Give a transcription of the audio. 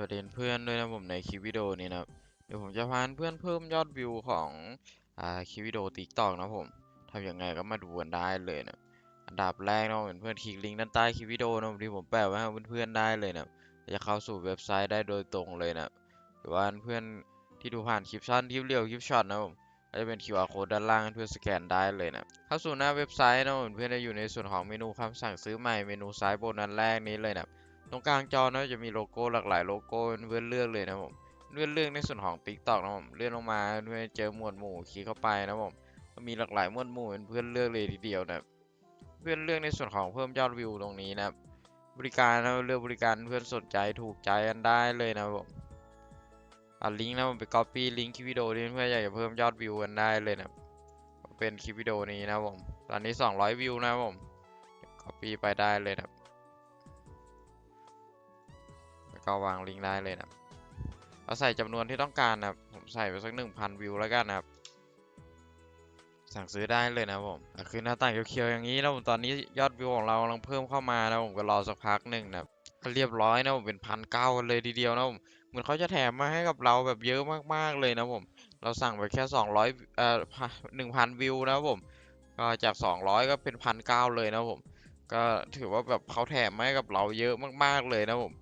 วัสดีเพื่อนด้วยนะผมในคลิปวิดีโอนี้นะเดี๋ยวผมจะพาเพื่อนเพิ่มยอดวิวของอ่าคลิปวิดีโอ TikTok นะผมทำยังไงก็มาดูกันได้เลยนะอันดับแรกนะผมเพื่อนคลิกลิงก์ด้านใต้คลิปวิดีโอนะผมที่ผมแปะไว้ให้เพื่อนๆได้เลยนะจะเข้าสู่เว็บไซต์ได้โดยตรงเลยนะหรือว่าเพื่อนที่ดูผ่านคลิปสั้นคลิปเรียวคลิปช็อตนะผมก็จะเป็น QR code ด้านล่างเพื่อนสแกนได้เลยนะเข้าสู่หน้าเว็บไซต์นะเพื่อนจะอยู่ในส่วนของเมนูคำสั่งซื้อใหม่เมนูซ้ายบนนั้นแรกนี้เลยนะ ตรงกลางจอนะจะมีโลโก้หลากหลายโลโก้เพื่อนเลือกเลยนะผมเลื่อนเลือกในส่วนของ TikTok นะผมเลื่อนลงมาเพื่อเจอหมวดหมู่คลิกเข้าไปนะผมมีหลากหลายหมวดหมู่เพื่อนเลือกเลยทีเดียวนะเพื่อนเลือกในส่วนของเพิ่มยอดวิวตรงนี้นะบริการนะเลือกบริการเพื่อนสนใจถูกใจกันได้เลยนะผมอะลิงก์นะผมไป copy ลิงก์คลิปวิดีโอที่เพื่อนอยากจะเพิ่มยอดวิวกันได้เลยนะเป็นคลิปวิดีโอนี้นะผมตอนนี้ 200 วิวนะผม copy ไปได้เลยนะ ก็วางลิงก์ได้เลยนะเราใส่จำนวนที่ต้องการนะผมใส่ไปสักหนึ่งพันวิวแล้วกันนะครับ สั่งซื้อได้เลยนะผมคือหน้าต่างเขียวๆอย่างนี้นะผมตอนนี้ยอดวิวของเรากำลังเพิ่มเข้ามานะผมก็รอสักพักหนึ่งนะเรียบร้อยนะผมเป็นพันเก้าเลยทีเดียวนะผมเหมือนเขาจะแถมมาให้กับเราแบบเยอะมากๆเลยนะผม เราสั่งไปแค่สองร้อยเอ่อหนึ่งพันวิวนะผมก็จากสองร้อยก็เป็นพันเก้าเลยนะผมก็ถือว่าแบบเขาแถมมาให้กับเราเยอะมากๆเลยนะผม